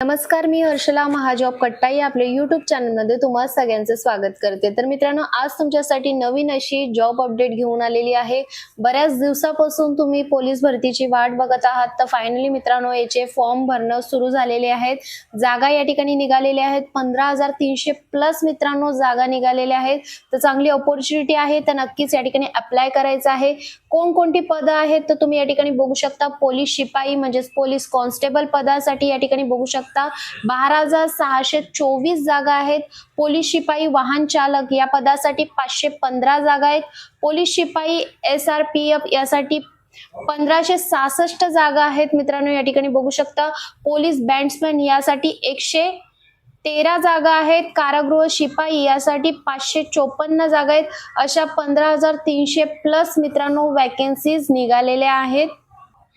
नमस्कार मी हर्षला महाजॉब कट्टाई आपल्या युट्यूब चॅनलमध्ये तुम्हा सगळ्यांचं स्वागत करते. तर मित्रांनो आज तुमच्यासाठी नवीन अशी जॉब अपडेट घेऊन आलेली आहे. बऱ्याच दिवसापासून तुम्ही पोलीस भरतीची वाट बघत आहात. तर फायनली मित्रांनो याचे फॉर्म भरणं सुरू झालेले आहेत. जागा या ठिकाणी निघालेल्या आहेत. पंधरा हजार तीनशे प्लस मित्रांनो जागा निघालेल्या आहेत. तर चांगली ऑपॉर्च्युनिटी आहे. तर नक्कीच या ठिकाणी अप्लाय करायचं आहे. कोणकोणती पदं आहेत? तर तुम्ही या ठिकाणी बघू शकता. पोलीस शिपाई म्हणजेच पोलीस कॉन्स्टेबल पदासाठी या ठिकाणी बघू शकता. बारा हजार सहाशे चोवीस जागा आहेत. पोलीस शिपाई वाहन चालक या पदासाठी पाचशे पंधरा जागा आहेत. पोलीस शिपाई एस आर पी एफ यासाठी पंधराशे सहासष्ट जागा आहेत. मित्रांनो या ठिकाणी बघू शकता पोलीस बँड्समॅन यासाठी एकशे तेरा जागा आहेत. कारागृह शिपाई यासाठी पाचशे चोपन्न जागा आहेत. अशा पंधरा हजार तीनशे प्लस मित्रांनो वॅकेन्सीज निघालेल्या आहेत.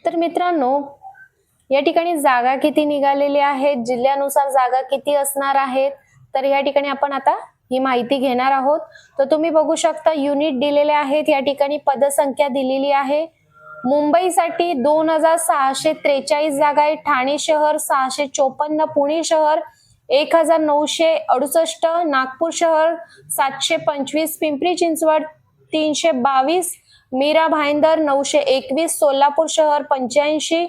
तर मित्रांनो या ठिकाणी जागा किती निघालेल्या आहेत जिल्ह्यानुसार जागा किती असणार आहेत तर या ठिकाणी आपण आता ही माहिती घेणार आहोत. तर तुम्ही बघू शकता युनिट दिलेले आहेत. या ठिकाणी पदसंख्या दिलेली आहे. मुंबईसाठी दोन हजार सहाशे त्रेचाळीस जागा आहेत. ठाणे शहर सहाशे चोपन्न पुणे शहर एक हजार नऊशे अडुसष्ट नागपूर शहर सातशे पंचवीस पिंपरी चिंचवड तीनशे बावीस मीरा भाईंदर नऊशे एकवीस सोलापूर शहर पंच्याऐंशी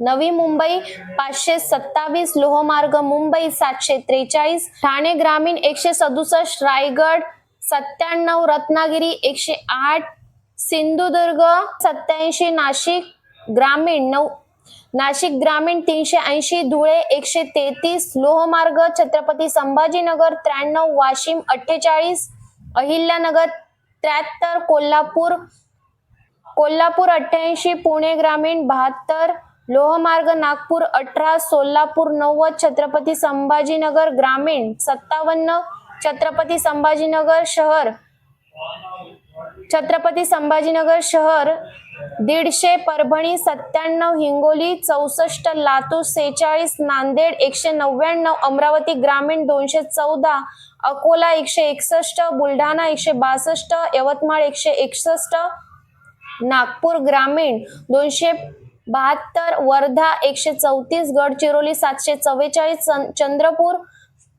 नवी मुंबई पाचशे सत्तावीस लोहमार्ग मुंबई सातशे त्रेचाळीस ठाणे ग्रामीण एकशे सदुसष्ट रायगड सत्त्याण्णव रत्नागिरी एकशे आठ सिंधुदुर्ग सत्याऐंशी नाशिक ग्रामीण नऊ नाशिक ग्रामीण तीनशे ऐंशी धुळे एकशे तेहतीस लोहमार्ग छत्रपती संभाजीनगर त्र्याण्णव वाशिम अठ्ठेचाळीस अहिल्यानगर त्र्याहत्तर कोल्हापूर कोल्हापूर अठ्ठ्याऐंशी पुणे ग्रामीण बहात्तर लोहमार्ग नागपूर अठरा सोलापूर नव्वद छत्रपती संभाजीनगर ग्रामीण सत्तावन्न छत्रपती संभाजीनगर शहर. छत्रपती संभाजीनगर शहर दीडशे परभणी सत्त्याण्णव हिंगोली चौसष्ट लातूर सेहेचाळीस नांदेड एकशे नव्याण्णव अमरावती ग्रामीण दोनशे चौदा अकोला एकशे एकसष्ट बुलढाणा एकशे बासष्ट यवतमाळ एकशे एकसष्ट नागपूर ग्रामीण दोनशे बहात्तर वर्धा एकशे चौतीस गडचिरोली सातशे चव्वेचाळीस चंद्रपूर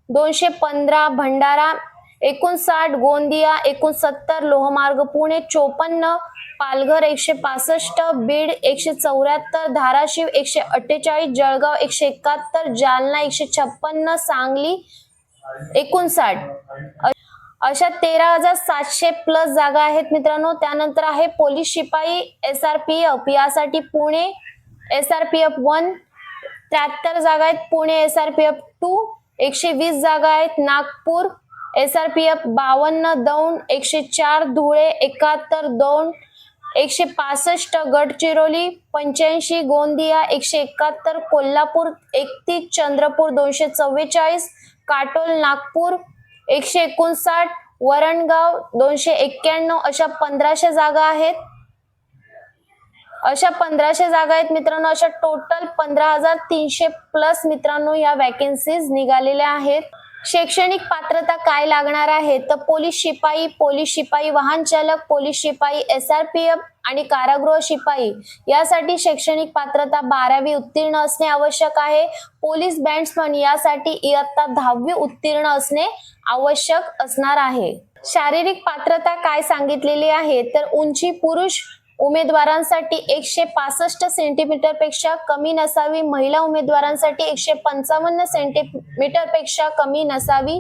दोनशे पंधरा भंडारा एकोणसाठ गोंदिया एकोणसत्तर लोहमार्ग पुणे चोपन्न पालघर एकशे पासष्ट बीड एकशे चौऱ्याहत्तर धाराशिव एकशे अठ्ठेचाळीस जळगाव एकशे एकाहत्तर जालना एकशे छप्पन्न सांगली एकोणसाठ. अशा तेरा हजार सातशे प्लस जागा आहेत मित्रांनो. त्यानंतर आहे पोलीस शिपाई एस आर पी एफ यासाठी Pune S R P F one त्र्याहत्तर जागा आहेत. Pune S R P F two एकशे वीस जागा आहेत. Nagpur S R P F बावन्न दौंड एकशे चार धुळे एकाहत्तर दौंड एकशे पासष्ट गडचिरोली पंच्याऐंशी गोंदिया एकशे एकाहत्तर कोल्हापूर एकतीस चंद्रपूर दोनशे चव्वेचाळीस काटोल नागपूर एकशे एकोणसाठ वरणगाव दोनशे एक्क्याण्णव अशा पंधराशे जागा आहेत. अशा पंधराशे जागा आहेत मित्रांनो अशा टोटल पंधरा हजार तीनशे प्लस मित्रांनो या वॅकेन्सीज निघालेल्या आहेत. शैक्षणिक पात्रता काय लागणार आहे? तर पोलीस शिपाई पोलीस शिपाई वाहन चालक पोलीस शिपाई एस आर पी एफ आणि कारागृह शिपाई यासाठी शैक्षणिक पात्रता बारावी उत्तीर्ण असणे आवश्यक आहे. पोलीस बँड्समन यासाठी इयत्ता दहावी उत्तीर्ण असणे आवश्यक असणार आहे. शारीरिक पात्रता काय सांगितलेली आहे? तर उंची पुरुष उमेदवारांसाठी एकशे पासष्ट सेंटीमीटरपेक्षा कमी नसावी. महिला उमेदवारांसाठी एकशे पंचावन्न सेंटीमीटरपेक्षा कमी नसावी.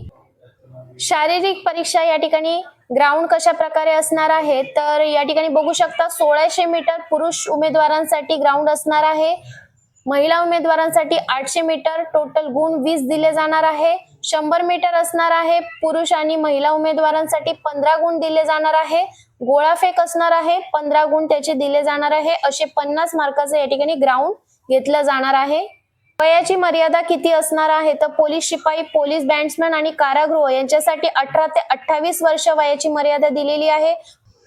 शारीरिक परीक्षा या ठिकाणी ग्राउंड कशा प्रकारे असणार आहे? तर या ठिकाणी बघू शकता सोळाशे मीटर पुरुष उमेदवारांसाठी ग्राउंड असणार आहे. महिला उमेदवारांसाठी आठशे मीटर टोटल गुण वीस दिले जाणार आहे. शंभर मीटर असणार आहे. पुरुष आणि महिला उमेदवारांसाठी पंधरा गुण दिले जाणार आहे. गोळाफेक असणार आहे. पंधरा गुण त्याचे दिले जाणार आहे. असे पन्नास मार्काचं या ठिकाणी ग्राउंड घेतलं जाणार आहे. वयाची मर्यादा किती असणार आहे? तर पोलीस शिपाई पोलीस बँड्समॅन आणि कारागृह यांच्यासाठी अठरा ते अठ्ठावीस वर्ष वयाची मर्यादा दिलेली आहे.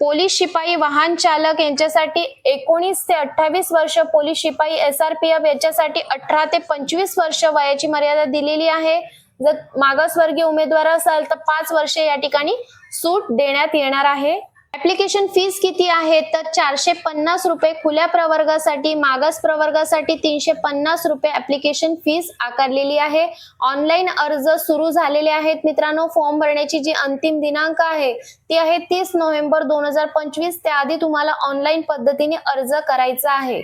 पोलीस शिपाई वाहन चालक यांच्यासाठी एकोणीस ते अठ्ठावीस वर्ष पोलीस शिपाई एस आर पी एफ याच्यासाठी अठरा ते पंचवीस वर्ष वयाची मर्यादा दिलेली आहे. जर मागासवर्गीय उमेदवार असाल तर पाच वर्षे या ठिकाणी सूट देण्यात येणार आहे. ऍप्लिकेशन फीस किती आहे तर चारशे पन्नास रुपये खुल्या प्रवर्गासाठी मागास प्रवर्गासाठी तीनशे पन्नास रुपये ऍप्लिकेशन फीस आकारलेली आहे. ऑनलाईन अर्ज सुरू झालेले आहेत. मित्रांनो फॉर्म भरण्याची जी अंतिम दिनांक आहे ती आहे तीस नोव्हेंबर दोन हजार पंचवीस. त्याआधी तुम्हाला ऑनलाईन पद्धतीने अर्ज करायचा आहे.